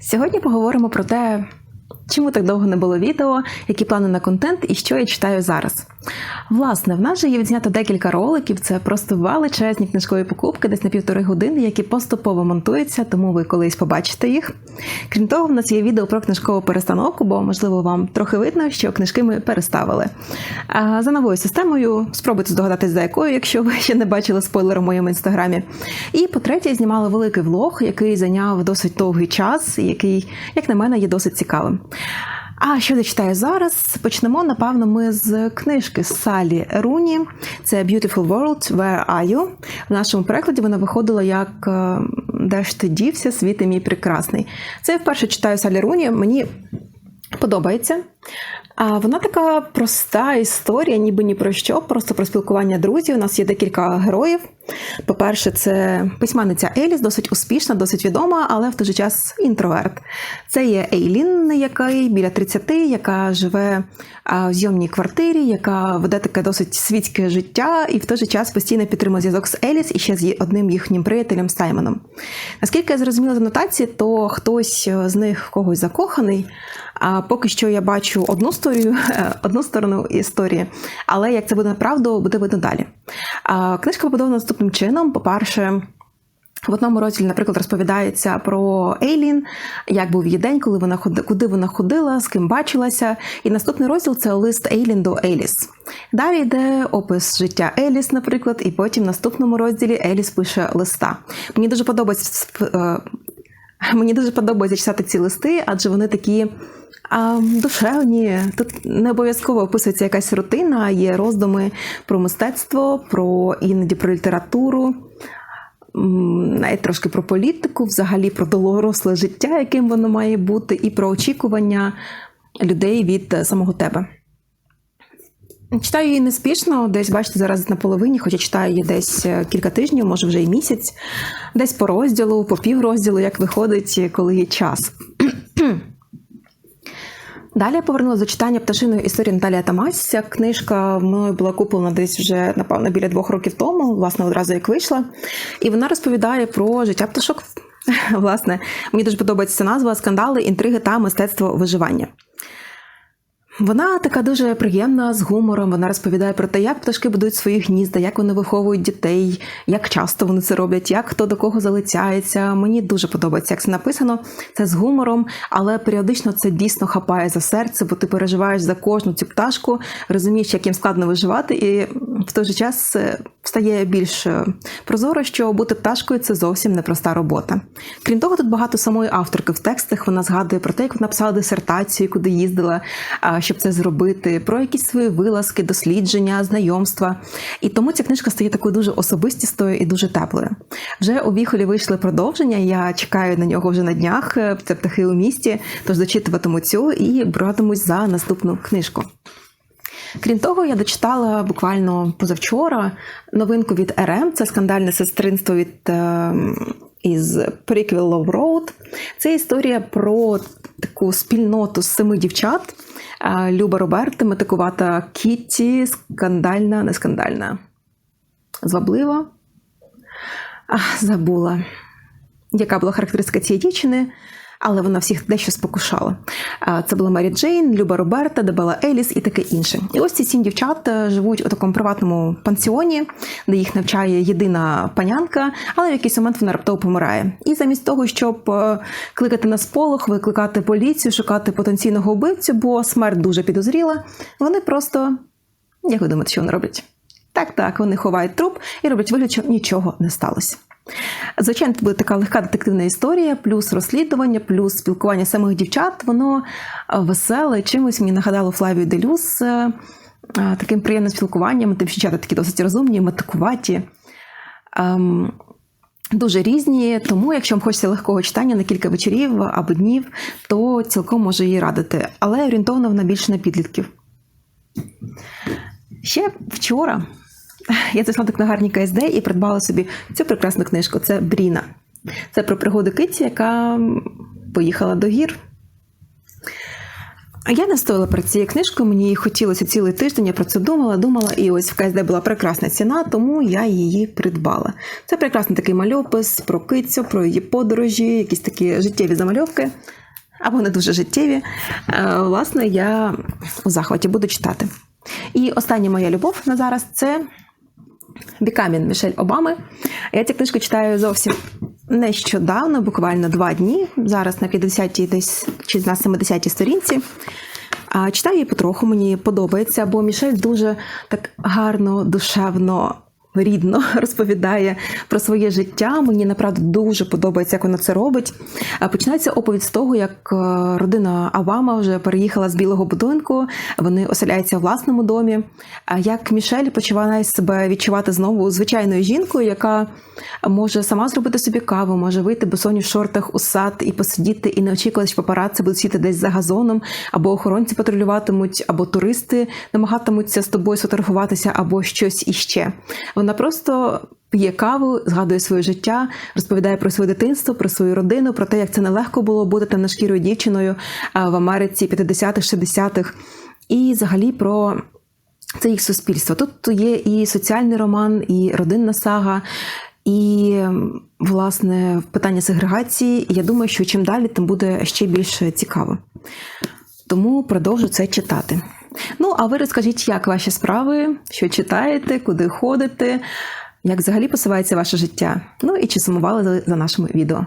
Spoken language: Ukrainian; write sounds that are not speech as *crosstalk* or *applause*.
Сьогодні поговоримо про те, чому так довго не було відео, які плани на контент і що я читаю зараз. Власне, в нас же є відзнято декілька роликів. Це просто величезні книжкові покупки, десь на півтори години, які поступово монтуються, тому ви колись побачите їх. Крім того, в нас є відео про книжкову перестановку, бо можливо вам трохи видно, що книжки ми переставили. А за новою системою спробуйте здогадатись, за якою, якщо ви ще не бачили спойлер у моєму інстаграмі. І по-третє, знімали великий влог, який зайняв досить довгий час, який, як на мене, є досить цікавим. А що я читаю зараз? Почнемо, напевно, ми з книжки Салі Руні. Це Beautiful World, Where Are You? В нашому перекладі вона виходила як е, Де ж ти дівся, світи мій прекрасний. Це я вперше читаю Салі Руні. Мені подобається. А вона така проста історія, ніби ні про що, просто про спілкування друзів. У нас є декілька героїв. По-перше, це письменниця Еліс, досить успішна, досить відома, але в той же час інтроверт. Це є Ейлін, яка біля 30, яка живе в зйомній квартирі, яка веде таке досить світське життя, і в той же час постійно підтримує зв'язок з Еліс і ще з одним їхнім приятелем Саймоном. Наскільки я зрозуміла з анотації, то хтось з них когось закоханий. А поки що я бачу одну сторію, *laughs* одну сторону історії, але як це буде направду, буде видно далі. А, Книжка побудована наступним чином. По-перше, в одному розділі, наприклад, розповідається про Ейлін, як був її день, коли вона куди вона ходила, з ким бачилася. І наступний розділ це лист Ейлін до Еліс. Далі йде опис життя Еліс, наприклад, і потім в наступному розділі Еліс пише листа. Мені дуже подобається мені дуже подобається читати ці листи, адже вони такі. А, Душевні, тут не обов'язково описується якась рутина, є роздуми про мистецтво, про іноді про літературу, навіть трошки про політику, взагалі про доросле життя, яким воно має бути, і про очікування людей від самого тебе. Читаю її неспішно, десь, бачите, зараз на половині, хоча читаю її десь кілька тижнів, може вже і місяць, десь по розділу, по піврозділу, як виходить, коли є час. Далі я повернулася до читання пташиної історії Наталія Тамась. Книжка мною була куплена десь вже, напевно, біля двох років тому, власне, одразу як вийшла. І вона розповідає про життя пташок. *laughs* Власне, мені дуже подобається назва скандали, інтриги та мистецтво виживання. Вона така дуже приємна з гумором. Вона розповідає про те, як пташки будують свої гнізда, як вони виховують дітей, як часто вони це роблять, як хто до кого залицяється. Мені дуже подобається, як це написано. Це з гумором, але періодично це дійсно хапає за серце, бо ти переживаєш за кожну цю пташку, розумієш, як їм складно виживати, і в той же час стає більш прозоро, що бути пташкою це зовсім непроста робота. Крім того, тут багато самої авторки в текстах. Вона згадує про те, як вона писала дисертацію, куди їздила щоб це зробити, про якісь свої вилазки, дослідження, знайомства. І тому ця книжка стає такою дуже особистістою і дуже теплою. Вже у віхолі вийшли продовження. Я чекаю на нього вже на днях. Це птахи у місті. Тож дочитуватиму цю і братимусь за наступну книжку. Крім того, я дочитала буквально позавчора новинку від РМ. Це скандальне сестринство від із Prequel Love Road. Це історія про таку спільноту з семи дівчат. Люба Роберта, метикувата Кітті, скандальна, не скандальна. Зваблива. Забула, яка була характеристика цієї дівчини але вона всіх дещо спокушала. Це була Мері Джейн, Люба Роберта, Дебела Еліс і таке інше. І ось ці сім дівчат е, живуть у такому приватному пансіоні, де їх навчає єдина панянка, але в якийсь момент вона раптово помирає. І замість того, щоб е, кликати на сполох, викликати поліцію, шукати потенційного вбивцю, бо смерть дуже підозріла, вони просто як ви думаєте, що вони роблять? Так, так, вони ховають труп і роблять вигляд, що нічого не сталося. Звичайно, це буде така легка детективна історія, плюс розслідування, плюс спілкування самих дівчат. Воно веселе. Чимось мені нагадало Флавію Делюс таким приємним спілкуванням. Тим дівчата такі досить розумні, метикуваті. Ем, дуже різні, тому якщо вам хочеться легкого читання на кілька вечорів або днів, то цілком може її радити. Але орієнтована вона більше на підлітків. Ще вчора я зайшла до книгарні КСД і придбала собі цю прекрасну книжку. Це Бріна. Це про пригоду Киті, яка поїхала до гір. А я не стояла перед цією книжкою, мені хотілося цілий тиждень, я про це думала, думала, і ось в КСД була прекрасна ціна, тому я її придбала. Це прекрасний такий мальопис про кицю, про її подорожі, якісь такі життєві замальовки, або не дуже життєві. Е, Власне, я у захваті буду читати. І остання моя любов на зараз це Бікамін Мішель Обами. Я цю книжку читаю зовсім нещодавно, буквально два дні. Зараз на 50-й десь чи на 70-й сторінці. Читаю її потроху, мені подобається, бо Мішель дуже так гарно, душевно. Рідно *laughs* розповідає про своє життя. Мені направду дуже подобається, як вона це робить. Починається оповідь з того, як е, родина Авама вже переїхала з білого будинку. Вони оселяються в власному домі. А як Мішель починає себе відчувати знову звичайною жінкою, яка може сама зробити собі каву, може вийти босоні в шортах у сад і посидіти, і не очікувати, що папараці будуть сіти десь за газоном, або охоронці патрулюватимуть, або туристи намагатимуться з тобою сфотографуватися, або щось іще. Вона просто п'є каву, згадує своє життя, розповідає про своє дитинство, про свою родину, про те, як це нелегко було бути темношкірою дівчиною в Америці 50-х, 60-х, і взагалі про. Це їх суспільство. Тут є і соціальний роман, і родинна сага, і власне питання сегрегації. Я думаю, що чим далі, тим буде ще більше цікаво. Тому продовжу це читати. Ну, а ви розкажіть, як ваші справи, що читаєте, куди ходите, як взагалі посувається ваше життя? Ну і чи сумували за- нашими відео.